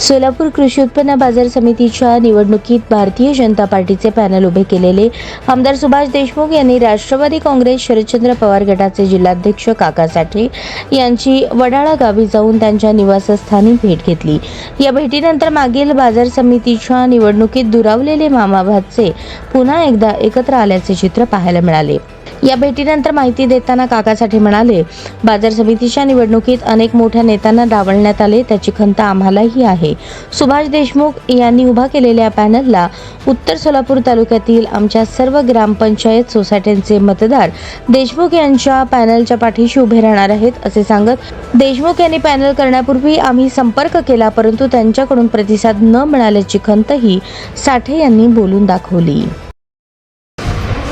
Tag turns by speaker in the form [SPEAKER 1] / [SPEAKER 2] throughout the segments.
[SPEAKER 1] सोलापूर कृषी उत्पन्न बाजार समितीच्या निवडणुकीत भारतीय जनता पार्टीचे पॅनल उभे केलेले आमदार सुभाष देशमुख यांनी राष्ट्रवादी काँग्रेस शरदचंद्र पवार गटाचे जिल्हाध्यक्ष काका साठे यांची वडाळा गावी जाऊन त्यांच्या निवासस्थानी भेट घेतली. या भेटीनंतर मागील बाजार समितीच्या निवडणुकीत दुरावलेले मामाभातचे पुन्हा एकदा एकत्र आल्याचे चित्र पाहायला मिळाले. या भेटीनंतर माहिती देताना काकासाठी म्हणाले बाजार समितीच्या निवडणुकीत अनेक मोठ्या नेत्यांना डावलण्यात आले त्याची खंत आम्हालाही आहे. सुभाष देशमुख यांनी उभा केलेल्या पॅनलला उत्तर सोलापूर तालुक्यातील आमच्या सर्व ग्रामपंचायत सोसायट्यांचे मतदार देशमुख यांच्या पॅनलच्या पाठीशी उभे राहणार आहेत असे सांगत देशमुख यांनी पॅनल करण्यापूर्वी आम्ही संपर्क केला परंतु त्यांच्याकडून प्रतिसाद न मिळाल्याची खंतही साठे यांनी बोलून दाखवली.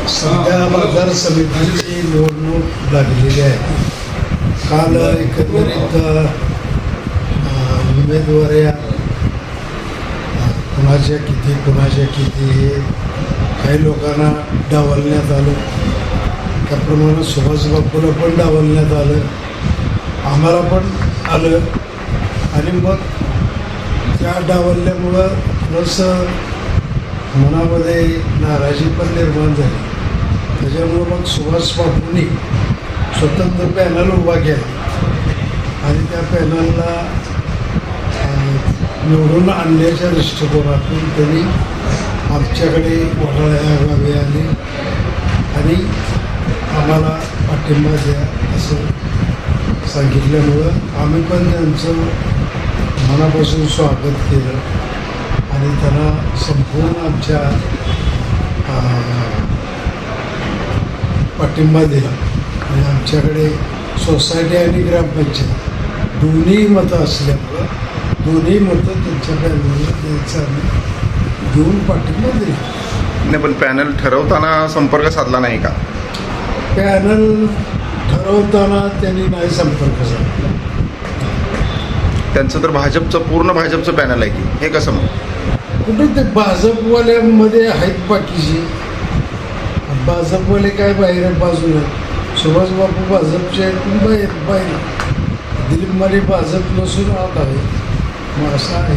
[SPEAKER 2] सध्या बाजार समितीची निवडणूक लागलेली आहे. काल एकंदरीत अ, उमेदवाऱ्या कुणाच्या किती कुणाच्या किती हे काही लोकांना डावलण्यात आलं. त्याप्रमाणे सुभाष बापूला पण डावलण्यात आलं. आम्हाला पण आलं. आणि मग त्या डावलल्यामुळं थोडंसं मनामध्ये नाराजी पण निर्माण झाली. त्याच्यामुळं मग सुभाष बाबूंनी स्वतंत्र पॅनल उभा केला. आणि त्या पॅनलला निवडून आणण्याच्या दृष्टिकोनातून त्यांनी आमच्याकडे वडाळ्या आले आणि आम्हाला पाठिंबा द्या असं सांगितल्यामुळं आम्ही पण त्यांचं मनापासून स्वागत केलं. आणि त्यांना संपूर्ण आमच्या पाठिंबा दिला. आणि आमच्याकडे सोसायटी आणि ग्रामपंचायत दोन्ही मतं असल्यामुळं दोन्ही मतं त्यांच्या पॅनलला द्यायचं आम्ही देऊन पाठिंबा दिला.
[SPEAKER 3] नाही पण पॅनल ठरवताना संपर्क साधला नाही का?
[SPEAKER 2] पॅनल ठरवताना त्यांनी नाही संपर्क साधला.
[SPEAKER 3] त्यांचं तर भाजपचं पूर्ण भाजपचं पॅनल आहे की? हे कसं मग?
[SPEAKER 2] कुठे ते भाजपवाल्यांमध्ये आहेत बाकीची भाजपवाले काय बाहेर आहेत बाजूला सुभाष बापू भाजपचे आहेत बाहेर बाहेर. दिलीप माने भाजप नसून आत आहे. मग असं आहे.